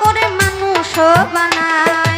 করে মানুষ বানায়।